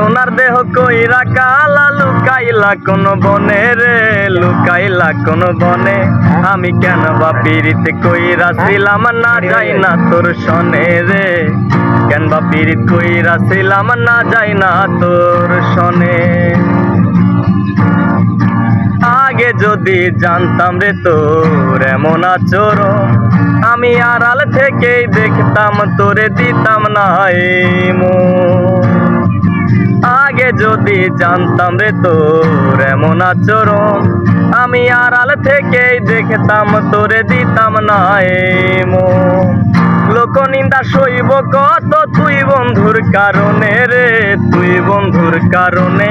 সোনার দেহ কইরা কালা লুকাইলা কোন বনে রে, লুকাইলা কোন বনে। আমি কেন বা পীড়িত কইরা ছিলাম? না যাই না তোর সনে রে। কেন বা পীড়িত কইরা ছিলাম? না যাই না তোর সনে। আগে যদি জানতাম রে তোর এমন আচরণ, আমি আড়াল থেকেই দেখতাম, তোরে দিতাম না এই মন। যদি জানতাম রে তোর এমন আচরণ, আমি আড়াল থেকেই দেখতাম, তোরে দিতাম না। লোক নিন্দা সইব কত তুই বন্ধুর কারণে রে, তুই বন্ধুর কারণে